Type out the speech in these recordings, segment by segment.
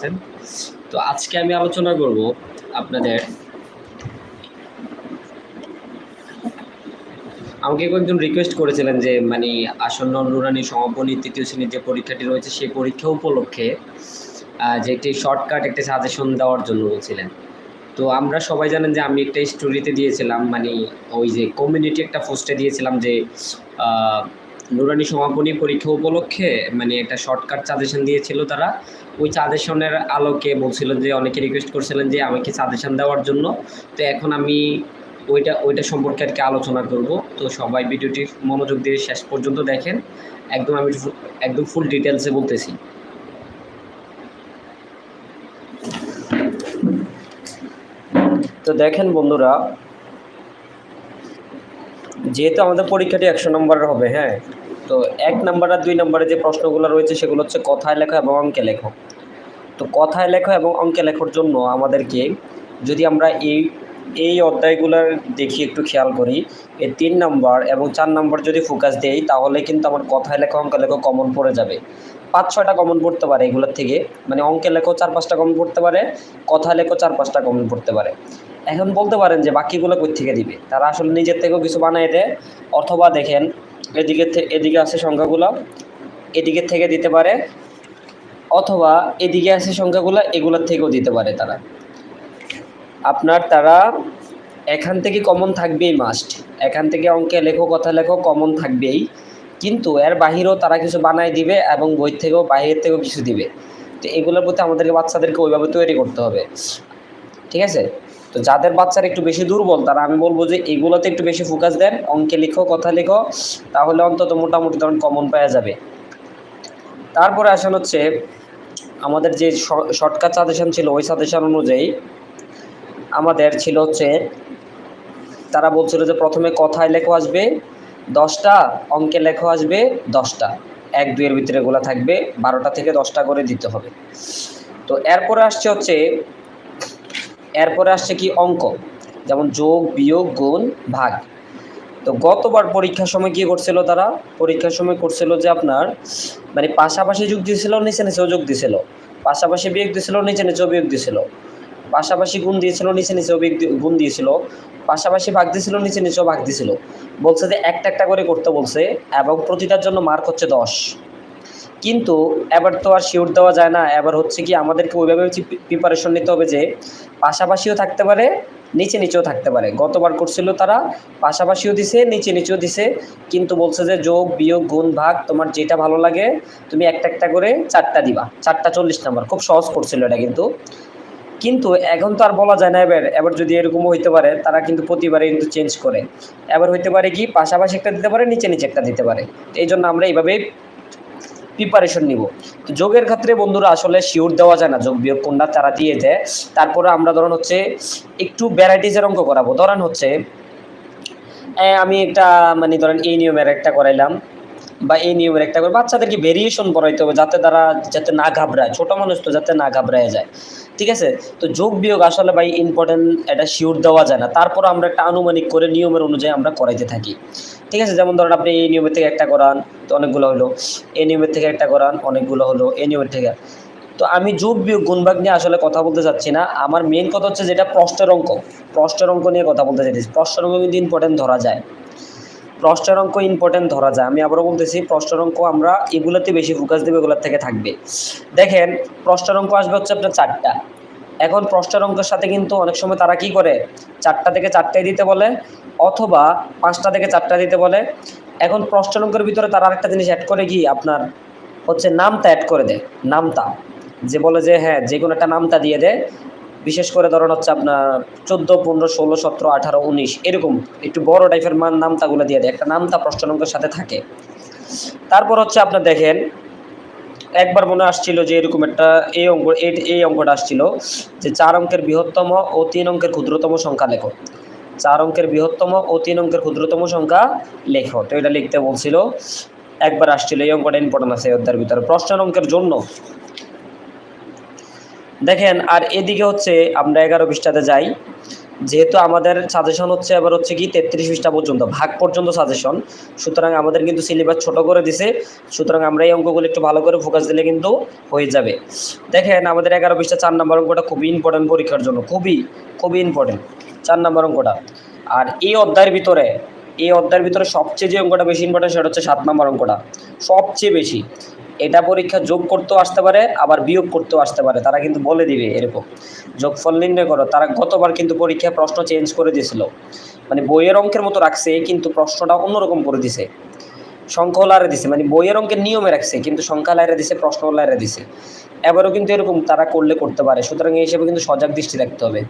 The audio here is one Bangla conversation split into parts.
আছেন তো আজকে আমি আলোচনা করব আপনাদের আমাকে কয়েকজন রিকোয়েস্ট করেছিলেন যে মানে আসন্ন নুরানি সমাপনী তৃতীয় শ্রেণির যে পরীক্ষাটি রয়েছে, সেই পরীক্ষা উপলক্ষে যে একটি শর্টকাট একটি সাজেশন দেওয়ার জন্য বলছিলেন। তো আমরা সবাই জানেন যে আমি একটা স্টোরিতে দিয়েছিলাম মানে ওই যে কমিউনিটি একটা পোস্টে দিয়েছিলাম যে নুরানি সমাপনী পরীক্ষা উপলক্ষে মানে একটা শর্টকাট সাজেশন দিয়েছিল তারা। ওই সাজেশনের আলোকে বলছিল যে, অনেকে রিকোয়েস্ট করছিলেন যে, আমাকে সাজেশন দেওয়ার জন্য। তো এখন আমি ওইটা ওইটা সম্পর্কে আর কি আলোচনা করব। তো সবাই ভিডিওটি মনোযোগ দিয়ে শেষ পর্যন্ত দেখেন। একদম আমি একদম ফুল ডিটেলসে বলতেছি। তো দেখেন বন্ধুরা, যেহেতু আমাদের পরীক্ষাটি একশো নম্বরের হবে হ্যাঁ? তো এক নাম্বার আর দুই নম্বরে যে প্রশ্নগুলো রয়েছে সেগুলো হচ্ছে কথায় লেখা এবং অঙ্কে লেখো। তো কথায় লেখো এবং অঙ্কে লেখার জন্য আমাদেরকে যদি আমরা এই এই অধ্যায়গুলোর দেখি একটু খেয়াল করি এই তিন নম্বর এবং চার নম্বর যদি ফোকাস দেই, তাহলে কিন্তু আমার কথায় লেখা, অঙ্কে লেখো কমন পড়ে যাবে। পাঁচ, ছয়টা কমন পড়তে পারে এগুলোর থেকে। মানে অঙ্কে লেখো চার, পাঁচটা কমন পড়তে পারে কথা লেখো চার, পাঁচটা কমন পড়তে পারে। এখন বলতে পারেন যে বাকিগুলো কই থেকে দিবে? তারা আসলে নিজের থেকেও কিছু বানিয়ে দেয়। অথবা দেখেন এদিকে এদিকে আছে সংখ্যাগুলো এদিকের থেকে দিতে পারে, অথবা এদিকে আছে সংখ্যাগুলো, এগুলোর থেকেও দিতে পারে তারা। আপনার তারা এখান থেকে কমন থাকবেই মাস্ট এখান থেকে অঙ্কে লেখো, কথা লেখো কমন থাকবেই। কিন্তু এর বাহিরেও তারা কিছু বানায় দিবে এবং বই থেকেও, বাহিরের থেকেও কিছু দিবে। তো এগুলোর প্রতি আমাদেরকে বাচ্চাদেরকে ওইভাবে তৈরি করতে হবে। ঠিক আছে? তো যাদের বাচ্চারা একটু বেশি দুর্বল, তারা আমি বলব যে এগুলোতে একটু বেশি ফোকাস দেন, অঙ্কে লিখো, কথা লিখো, তাহলে অন্তত মোটামুটি তখন কমন পাওয়া যাবে। তারপরে আসেন হচ্ছে আমাদের যে শর্টকাট সাজেশন ছিল, ওই সাজেশন অনুযায়ী আমাদের ছিল হচ্ছে, তারা বলছিল যে প্রথমে কথায় লেখো আসবে, দশটা অঙ্কে লেখো আসবে, দশটা। এক দুইয়ের ভিতরে এগুলো থাকবে, বারোটা থেকে দশটা করে দিতে হবে। তো এরপরে আসছে হচ্ছে এরপরে আসছে কি অঙ্ক, যেমন যোগ, বিয়োগ, গুণ, ভাগ। তো গতবার পরীক্ষার সময় কি করছিল তারা? পরীক্ষার সময় করছিল যে আপনার মানে পাশাপাশি যোগ দিয়েছিল, নিচে নিচেও যোগ দিয়েছিল। পাশাপাশি বিয়োগ দিয়েছিল, নিচে নিচেও বিয়োগ দিয়েছিল। পাশাপাশি গুণ দিয়েছিল, নিচে নিচেও বিয়োগ গুণ দিয়েছিল। পাশাপাশি ভাগ দিয়েছিল, নিচে নিচেও ভাগ দিয়েছিল। বলছে যে একটা একটা করে করতে বলছে এবং প্রতিটার জন্য মার্ক হচ্ছে দশ। কিন্তু এবার তো আর শিওর দেওয়া যায় না। এবার হচ্ছে কি আমাদেরকে ওইভাবে প্রিপারেশন নিতে হবে যে পাশাপাশিও থাকতে পারে, নিচে নিচেও থাকতে পারে। গতবার করছিল তারা, পাশাপাশিও দিছে, নিচে নিচেও দিছে। কিন্তু বলছে যে যোগ, বিয়োগ, গুণ, ভাগ, তোমার যেটা ভালো লাগে, তুমি একটা একটা করে চারটা দিবা। চারটা চল্লিশ নাম্বার, খুব সহজ করছিল এটা কিন্তু। কিন্তু এখন তো আর বলা যায় না এবার। এবার যদি এরকমও হইতে পারে, তারা কিন্তু প্রতিবারে কিন্তু চেঞ্জ করে। এবার হইতে পারে কি, পাশাপাশি একটা দিতে পারে, নিচে নিচে একটা দিতে পারে। এই জন্য আমরা এইভাবেই প্রিপারেশন নিব। তো যোগের ক্ষেত্রে বন্ধুরা আসলে শিওর দেওয়া যায় না, যোগ বিয়োগ কোনটা তারা দিয়ে দেয়। তারপরে আমরা ধরেন হচ্ছে একটু ভ্যারাইটিজের অঙ্ক করাবো। ধরেন হচ্ছে আমি একটা মানে ধরেন এই নিয়মের একটা করাইলাম বা এই নিয়মের একটা করে বাচ্চাদেরকে ভেরিয়েশন করাইতে হবে যাতে তারা, যাতে না ঘাবড়ায়। ছোটো মানুষ তো যাতে না ঘাবড়ায় যায়। ঠিক আছে? তো যোগ বিয়োগ আসলে ভাই ইম্পর্টেন্ট এটা শিওর দেওয়া যায় না। তারপর আমরা একটা আনুমানিক করে নিয়মের অনুযায়ী আমরা করাইতে থাকি। ঠিক আছে? যেমন ধরেন আপনি এই নিয়মের থেকে একটা করান, তো অনেকগুলো হলো। এই নিয়মের থেকে একটা করান, অনেকগুলো হলো এই নিয়মের থেকে। তো আমি যোগ বিয়োগ গুণভাগ নিয়ে আসলে কথা বলতে চাচ্ছি না। আমার মেন কথা হচ্ছে যেটা প্রশ্নের অঙ্ক। প্রশ্নের অঙ্ক নিয়ে কথা বলতে চাইছি প্রশ্নের অঙ্ক কিন্তু ইম্পর্টেন্ট ধরা যায়। প্রশ্নের অঙ্ক ইম্পর্টেন্ট ধরা যায়। আমি আবারও বলতেছি প্রশ্নের অঙ্ক আমরা এগুলোতে বেশি ফোকাস দেবো এগুলোর থেকে থাকবে। দেখেন প্রশ্নের অঙ্ক আসবে হচ্ছে আপনার চারটা। এখন প্রশ্নের অঙ্কের সাথে কিন্তু অনেক সময় তারা কি করে? চারটা থেকে চারটায় দিতে বলে অথবা পাঁচটা থেকে চারটা দিতে বলে। এখন প্রশ্নের অঙ্কের ভিতরে তারা আরেকটা জিনিস অ্যাড করে কি? আপনার হচ্ছে নামতা অ্যাড করে দেয়। নামতা। যে বলে যে হ্যাঁ যে কোনো একটা নামতা দিয়ে দেয়। বিশেষ করে ধরুন হচ্ছে আপনার চোদ্দ, পনেরো, ষোলো, সতেরো, আঠারো, উনিশ, এরকম একটু বড় টাইপের মান নামতাগুলো দিয়ে দেয়। একটা নামতা প্রশ্নের অঙ্কের সাথে থাকে। তারপর হচ্ছে আপনার দেখেন, একবার মনে আসছিল যে এরকম একটা এই অঙ্ক এই- অঙ্কটা আসছিল যে চার অঙ্কের বৃহত্তম ও তিন অঙ্কের ক্ষুদ্রতম সংখ্যা লেখো। চার অঙ্কের বৃহত্তম ও তিন অঙ্কের ক্ষুদ্রতম সংখ্যা লেখো। তো এটা লিখতে বলছিল, একবার আসছিল, এই অঙ্কটা ইম্পর্টেন্ট আছে অধ্যায়ের ভিতরে। প্রশ্ন অঙ্কের জন্য দেখেন, আর এদিকে হচ্ছে আমরা এগারো পৃষ্ঠাতে যাই। যেহেতু আমাদের সাজেশন হচ্ছে আবার হচ্ছে কি তেত্রিশ পৃষ্ঠা পর্যন্ত, ভাগ পর্যন্ত সাজেশন সুতরাং আমাদের কিন্তু সিলেবাস ছোট করে দিছে। সুতরাং আমরা এই অঙ্কগুলো একটু ভালো করে ফোকাস দিলে কিন্তু হয়ে যাবে। দেখেন, আমাদের এগারো পৃষ্ঠা চার নম্বর অঙ্কটা খুবই ইম্পর্টেন্ট পরীক্ষার জন্য। খুবই খুবই ইম্পর্টেন্ট চার নম্বর অঙ্কটা। আর এই অধ্যায়ের ভিতরে এই অধ্যায়ের ভিতরে সবচেয়ে যে অঙ্কটা বেশি ইম্পর্টেন্ট সেটা হচ্ছে সাত নম্বর অঙ্কটা। সবচেয়ে বেশি। এটা পরীক্ষা যোগ করতেও আসতে পারে, আবার বিয়োগ করতেও আসতে পারে। তারা কিন্তু বলে দিবে এরকম। যোগফল নির্ণয় করো, তারা গতবার কিন্তু পরীক্ষায় প্রশ্ন চেঞ্জ করে দিয়েছিল। মানে বইয়ের অঙ্কের মতো রাখছে, কিন্তু প্রশ্নটা অন্যরকম করে দিছে। সংখ্যা লারে দিছে। মানে বইয়ের অঙ্কের নিয়মে রাখছে, কিন্তু সংখ্যা লাইরে দিছে, প্রশ্ন লাইরে দিছে। এবারও কিন্তু এরকম তারা করলে করতে পারে। সুতরাং এই হিসেবে কিন্তু সজাগ দৃষ্টি রাখতে হবে।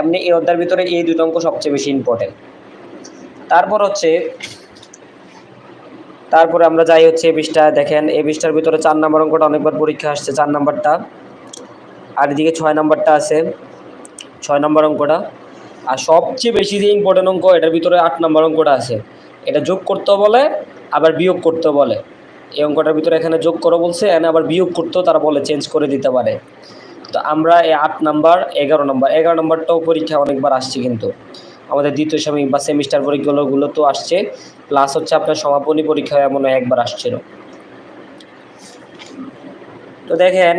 এমনি এই অধ্যায়ের ভিতরে এই দুটো অঙ্ক সবচেয়ে বেশি ইম্পর্টেন্ট তারপর হচ্ছে, তারপরে আমরা যাই হচ্ছে এ পৃষ্ঠা, দেখেন, এই পৃষ্ঠার ভিতরে চার নম্বর অঙ্কটা অনেকবার পরীক্ষা আসছে, চার নম্বরটা। আর এদিকে ছয় নম্বরটা আছে, ছয় নম্বর অঙ্কটা। আর সবচেয়ে বেশি যে ইম্পর্টেন্ট অঙ্ক, এটার ভিতরে আট নম্বর অঙ্কটা আছে। এটা যোগ করতেও বলে, আবার বিয়োগ করতেও বলে। এই অঙ্কটার ভিতরে এখানে যোগ করো বলছে, এখানে আবার বিয়োগ করতেও তারা বলে চেঞ্জ করে দিতে পারে। তো আমরা এই আট নাম্বার, এগারো নম্বর, এগারো নম্বরটাও পরীক্ষা অনেকবার আসছে কিন্তু। আমাদের দ্বিতীয় সাময়িক বা সেমিস্টার পরীক্ষাগুলো তো আসছে প্লাস হচ্ছে আপনার সমাপনী পরীক্ষা এমন একবার আসছিল। তো দেখেন,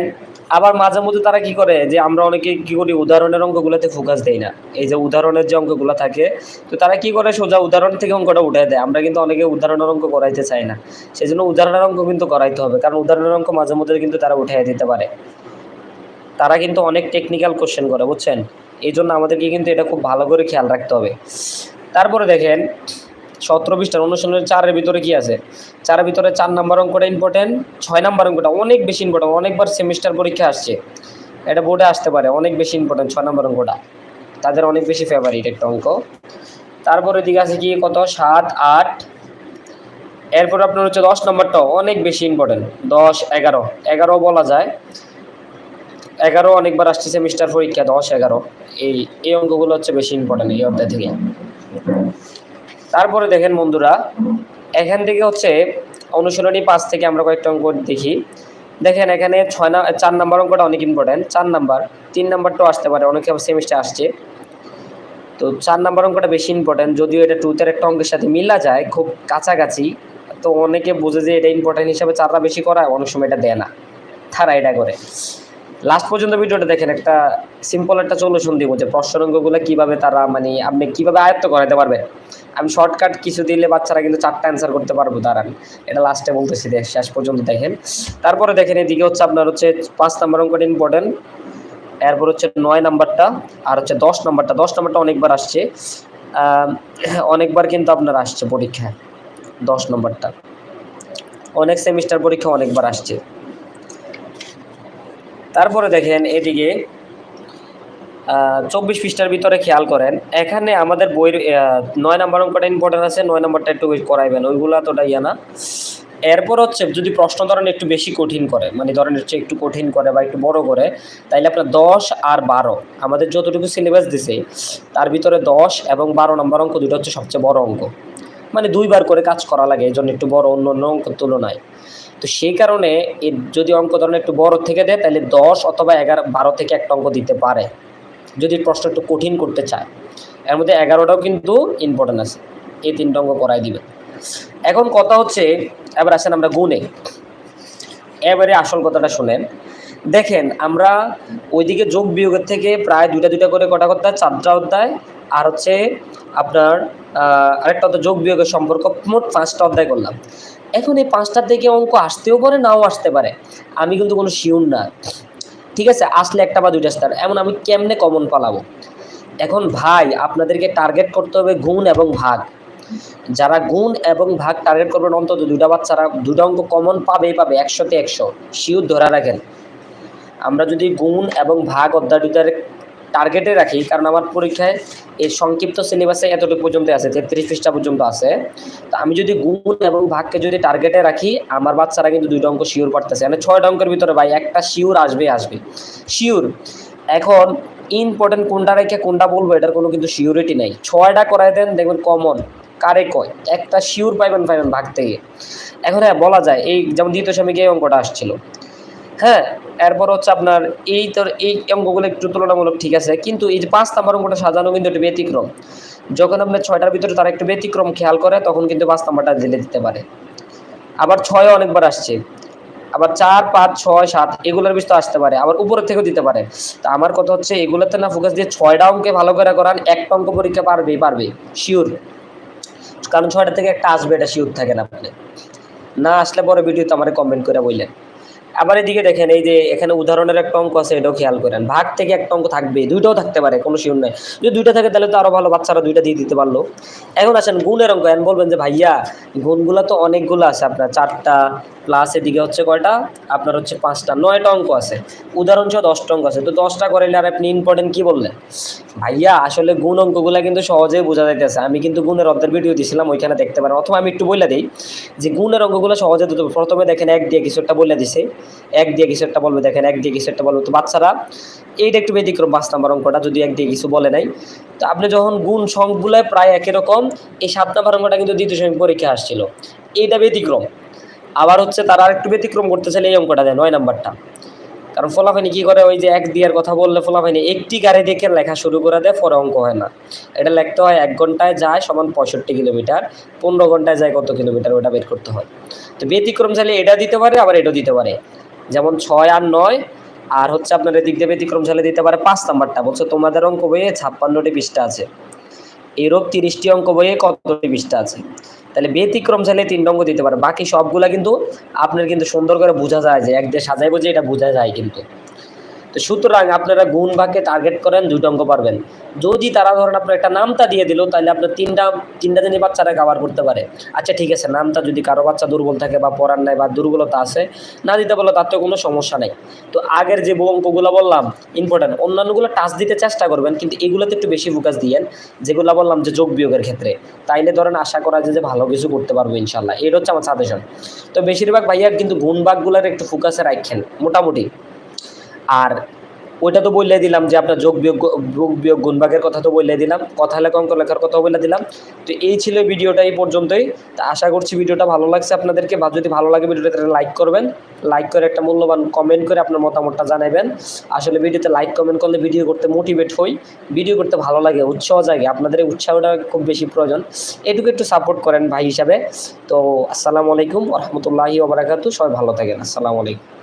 আবার মাঝে মধ্যে তারা কি করে, যে আমরা অনেকে কি করি, উদাহরণের অঙ্কগুলোতে ফোকাস দেই না। এই যে উদাহরণের যে অঙ্কগুলো থাকে, তো তারা কি করে, সোজা উদাহরণ থেকে অঙ্কটা উঠে দেয়। আমরা কিন্তু অনেকে উদাহরণের অঙ্ক করাইতে চাই না। সেই জন্য উদাহরণের অঙ্ক কিন্তু করাইতে হবে, কারণ উদাহরণের অঙ্ক মাঝে মধ্যে কিন্তু তারা উঠে দিতে পারে। তারা কিন্তু অনেক টেকনিক্যাল কোশ্চেন করে, বুঝছেন? এই জন্য আমাদেরকে কিন্তু এটা খুব ভালো করে খেয়াল রাখতে হবে। তারপরে দেখেন, সতেরো পৃষ্ঠার অনুশীলনের চারের ভিতরে কি আছে? চারের ভিতরে চার নাম্বার অঙ্কটা ইম্পর্টেন্ট ছয় নাম্বার অঙ্কটা অনেক বেশি ইম্পর্টেন্ট অনেকবার সেমিস্টার পরীক্ষা আসছে। এটা বোর্ডে আসতে পারে, অনেক বেশি ইম্পর্টেন্ট ছয় নাম্বার অঙ্কটা। তাদের অনেক বেশি ফেভারিট একটা অঙ্ক। তারপরে দিকে আছে কি, কত? সাত, আট। এরপর আপনার হচ্ছে দশ নম্বরটাও অনেক বেশি ইম্পর্টেন্ট দশ, এগারো। এগারো বলা যায়। এগারো অনেকবার আসছে সেমিস্টার পরীক্ষা দশ, এগারো। এই এই অঙ্কগুলো হচ্ছে বেশি ইম্পর্টেন্ট এই অধ্যায় থেকে। তারপরে দেখেন বন্ধুরা, এখান থেকে হচ্ছে অনুশীলনী পাঁচ থেকে আমরা কয়েকটা অঙ্ক দেখি। দেখেন এখানে ছয় না, চার নাম্বার অঙ্কটা অনেক ইম্পর্টেন্ট চার নাম্বার, তিন নাম্বারটাও আসতে পারে, অনেকে সেমিস্টার আসছে। তো চার নাম্বার অঙ্কটা বেশি ইম্পর্টেন্ট যদিও এটা টুথের একটা অঙ্কের সাথে মিলা যায়, খুব কাছাকাছি। তো অনেকে বুঝে যে এটা ইম্পর্টেন্ট হিসাবে চারটা বেশি করা, অনেক সময় এটা দেয় না। তারা এটা করে। লাস্ট পর্যন্ত ভিডিওটা দেখেন, একটা সিম্পল একটা সলিউশন দিব যে প্রশ্ন অঙ্কগুলো কীভাবে তারা মানে আপনি কীভাবে আয়ত্ত করাতে পারবেন। আমি শর্টকাট কিছু দিলে বাচ্চারা কিন্তু চারটা অ্যান্সার করতে পারব, দাঁড়ান। এটা লাস্টে বলতেছি, দেখ, শেষ পর্যন্ত দেখেন। তারপরে দেখেন, এদিকে হচ্ছে আপনার হচ্ছে পাঁচ নাম্বার অঙ্কটা ইম্পর্টেন্ট এরপর হচ্ছে নয় নাম্বারটা, আর হচ্ছে দশ নাম্বারটা। দশ নাম্বারটা অনেকবার আসছে। অনেকবার কিন্তু আপনার আসছে পরীক্ষায়, দশ নম্বরটা। অনেক সেমিস্টার পরীক্ষা অনেকবার আসছে। তারপরে দেখেন এদিকে চব্বিশ পৃষ্ঠার ভিতরে খেয়াল করেন, এখানে আমাদের বইয়ের নয় নাম্বার অঙ্কটা ইম্পর্টেন্ট আছে, নয় নাম্বারটা একটু করাইবেন, ওইগুলো তোটা ইয়া না। এরপর হচ্ছে যদি প্রশ্ন ধরেন একটু বেশি কঠিন করে মানে ধরেন হচ্ছে একটু কঠিন করে বা একটু বড় করে, তাইলে আপনার দশ আর বারো, আমাদের যতটুকু সিলেবাস দিছে, তার ভিতরে দশ এবং বারো নম্বর অঙ্ক দুটো হচ্ছে সবচেয়ে বড় অঙ্ক। মানে দুইবার করে কাজ করা লাগে এই জন্য একটু বড় অন্য অন্য অঙ্কের তুলনায়। তো সেই কারণে যদি অঙ্ক ধরেন একটু বড় থেকে দেয়, তাহলে দশ অথবা এগারো, বারো থেকে একটা অঙ্ক দিতে পারে। যদি প্রশ্ন একটু কঠিন করতে চায়। এর মধ্যে এগারোটাও কিন্তু ইম্পর্টেন্ট আছে। এই তিনটা অঙ্ক করাই দিবে এখন কথা হচ্ছে, এবার আসেন আমরা গুণে। এবারে আসল কথাটা শুনেন। দেখেন, আমরা ওইদিকে যোগ বিয়োগের থেকে প্রায় দুইটা দুইটা করে কটা হয় চারটা অধ্যায়, আর হচ্ছে আপনার আরেকটা অধ্যায় যোগ বিয়োগের সম্পর্ক মোট পাঁচটা অধ্যায় করলাম। এখন এই পাঁচটার থেকে অঙ্ক আসতেও পারে, নাও আসতে পারে। আমি কিন্তু কোনো শিউর না। ঠিক আছে, আসলে একটা বা দুইটা স্টার এমন আমি কেমনে কমন পালাবো? এখন ভাই, আপনাদেরকে টার্গেট করতে হবে গুণ এবং ভাগ। যারা গুণ এবং ভাগ টার্গেট করবেন, অন্তত দুটা বাচ্চারা দুটা অঙ্ক কমন পাবেই পাবে, একশোতে একশো। শিওর ধরা রাখেন। আমরা যদি গুণ এবং ভাগ অধ্যায় টার্গেটে রাখি, কারণ আমার পরীক্ষায় এই সংক্ষিপ্ত সিলেবাসে এতটুকু পর্যন্ত আছে, তেত্রিশ পৃষ্ঠা পর্যন্ত আছে। তো আমি যদি গুণ এবং ভাগকে যদি টার্গেটে রাখি, আমার বাচ্চারা কিন্তু দুইটা অঙ্ক শিওর করতেছে। মানে ছয়টা অঙ্কের ভিতরে ভাই, একটা শিওর আসবে আসবে। শিওর এখন ইম্পর্টেন্ট কোনটা রেখে কোনটা বলব, এটার কোনো কিন্তু শিওরিটি নাই। ছয়টা করাই দেন, দেখবেন কমন কারে কয়? একটা শিওর পাইবেন পাইবেন ভাগ থেকে। এখন হ্যাঁ বলা যায়, এই যেমন দ্বিতীয় স্বামীকে এই অঙ্কটা আসছিল। হ্যাঁ এরপর হচ্ছে আপনার এই তোর এই অঙ্কগুলো একটু তুলনামূলক ঠিক আছে, কিন্তু এই যে পাঁচ নাম্বার অঙ্কটা সাজানো কিন্তু একটু ব্যতিক্রম। যখন আপনার ছয়টার ভিতরে তারা একটু ব্যতিক্রম খেয়াল করে, তখন কিন্তু পাঁচ নাম্বারটা দিলে দিতে পারে। আবার ছয় অনেকবার আসছে। আবার চার, পাঁচ, ছয়, সাত এগুলোর বিষয় আসতে পারে, আবার উপরের থেকেও দিতে পারে। তো আমার কথা হচ্ছে, এগুলোতে না ফোকাস দিয়ে ছয়টা অঙ্কে ভালো করে করান, একটা অঙ্ক পরীক্ষা পারবেই, পারবে শিওর কারণ ছয়টা থেকে একটা আসবে, এটা শিওর থাকে না আপনি না আসলে পরে ভিডিওতে আমার কমেন্ট করে বললেন। আবার এদিকে দেখেন, এই যে এখানে উদাহরণের একটা অঙ্ক আছে, এটাও খেয়াল করেন। ভাগ থেকে একটা অঙ্ক থাকবে, দুইটাও থাকতে পারে, কোনো শিওর নাই। যদি দুইটা থাকে তাহলে তো আরও ভালো, বাচ্চারা দুইটা দিয়ে দিতে পারল। এখন আসেন গুণের অঙ্ক, এখন বলবেন যে, ভাইয়া, গুণগুলো তো অনেকগুলো আছে, আপনার চারটা প্লাস এদিকে হচ্ছে কয়টা? আপনার হচ্ছে পাঁচটা, নয়টা অঙ্ক আছে। উদাহরণ সহ দশটা অঙ্ক আছে। তো দশটা করাইলে আর আপনি ইম্পর্টেন্ট কি বললেন? ভাইয়া, আসলে গুণ অঙ্কগুলো কিন্তু সহজেই বোঝা যাইতেছে। আমি কিন্তু গুণের অর্ধের ভিডিও দিয়েছিলাম ওইখানে দেখতে পারেন। অথবা আমি একটু বলে দিই যে, গুণের অঙ্কগুলো সহজে প্রথমে দেখেন এক দিয়ে কিছু একটা বলে দিছে। এক দিয়ে কিসেরটা বলবে, দেখেন এক দিয়ে কিসেরটা বলবে। তো বাচ্চারা, এইটা একটু ব্যতিক্রম পাঁচ নাম্বার অঙ্কটা, যদি এক দিয়ে কিছু বলে নাই। তো আপনি যখন গুণ সংগুলায় প্রায় একই রকম, এই সাত নাম্বার অঙ্কটা কিন্তু দ্বিতীয় শ্রেণি পরীক্ষা আসছিল। এইটা ব্যতিক্রম। আবার হচ্ছে তারা আরেকটু ব্যতিক্রম করতে এই অঙ্কটা দেয় নয় নাম্বারটা। কারণ ফলাফাইনি কি করে? ওই যে এক দিয়ার কথা বললে ফলাফাইনি একটি গাড়ি দেখে লেখা শুরু করে দেয় পরে অঙ্ক হয় না। এটা লিখতে হয় এক ঘন্টায় যায় সমান পঁয়ষট্টি কিলোমিটার, পনেরো ঘন্টায় যায় কত কিলোমিটার, ওটা বের করতে হয়। তো ব্যতিক্রম চাইলে এটা দিতে পারে, আবার এটাও দিতে পারে। যেমন ছয় আর নয়, আর হচ্ছে আপনার এদিক দিয়ে ব্যতিক্রম চাইলে দিতে পারে পাঁচ নাম্বারটা। বলছো তোমাদের অঙ্ক বইয়ে ছাপ্পান্নটি পৃষ্ঠা আছে। এরূপ তিরিশটি অঙ্ক বইয়ে কতটি পৃষ্ঠা আছে? তাহলে ব্যতিক্রম চাইলে তিন অঙ্ক দিতে পারে। বাকি সবগুলা কিন্তু আপনার কিন্তু সুন্দর করে বোঝা যায় যে এক দিয়ে সাজাইবো যে এটা বোঝা যায় কিন্তু। তো সুতরাং আপনারা গুণ ভাগকে টার্গেট করেন দুটো অঙ্ক পারবেন। যদি তারা ধরেন আপনার একটা নামটা দিয়ে দিল, তাহলে আপনার তিনটা তিনটা দিনই বাচ্চারা কাভার করতে পারে। আচ্ছা ঠিক আছে নামটা যদি কারও বাচ্চা দুর্বল থাকে বা পড়ার নাই বা দুর্বলতা আছে, না দিতে বলল তার তো কোনো সমস্যা নেই। তো আগের যে অঙ্কগুলো বললাম ইম্পর্টেন্ট অন্যান্যগুলো টাচ দিতে চেষ্টা করবেন, কিন্তু এগুলোতে একটু বেশি ফোকাস দিয়েন, যেগুলো বললাম যে যোগ বিয়োগের ক্ষেত্রে। তাইলে ধরেন আশা করা যায় যে ভালো কিছু করতে পারব ইনশাল্লাহ এটা হচ্ছে আমার সাজেশন তো বেশিরভাগ ভাইয়া কিন্তু গুণ ভাগগুলোর একটু ফোকাসে রাখেন, মোটামুটি। আর ওইটা তো বললে দিলাম যে আপনার যোগ বিয়োগ যোগ বিয়োগ গুণভাগের কথা তো বললে দিলাম। কথা লেখা, অঙ্ক লেখার কথা বলে দিলাম। তো এই ছিল ভিডিওটা এই পর্যন্তই। তা আশা করছি ভিডিওটা ভালো লাগছে আপনাদেরকে। বা যদি ভালো লাগে ভিডিওটা, তাহলে লাইক করবেন। লাইক করে একটা মূল্যবান কমেন্ট করে আপনার মতামতটা জানাবেন। আসলে ভিডিওতে লাইক কমেন্ট করলে ভিডিও করতে মোটিভেট হই। ভিডিও করতে ভালো লাগে, উৎসাহ জাগে। আপনাদের উৎসাহটা খুব বেশি প্রয়োজন। এটুকু একটু সাপোর্ট করেন ভাই হিসাবে। তো আসসালামু আলাইকুম রহমতুল্লাহি ওবরাকাতু সবাই ভালো থাকেন। আসসালামু আলাইকুম।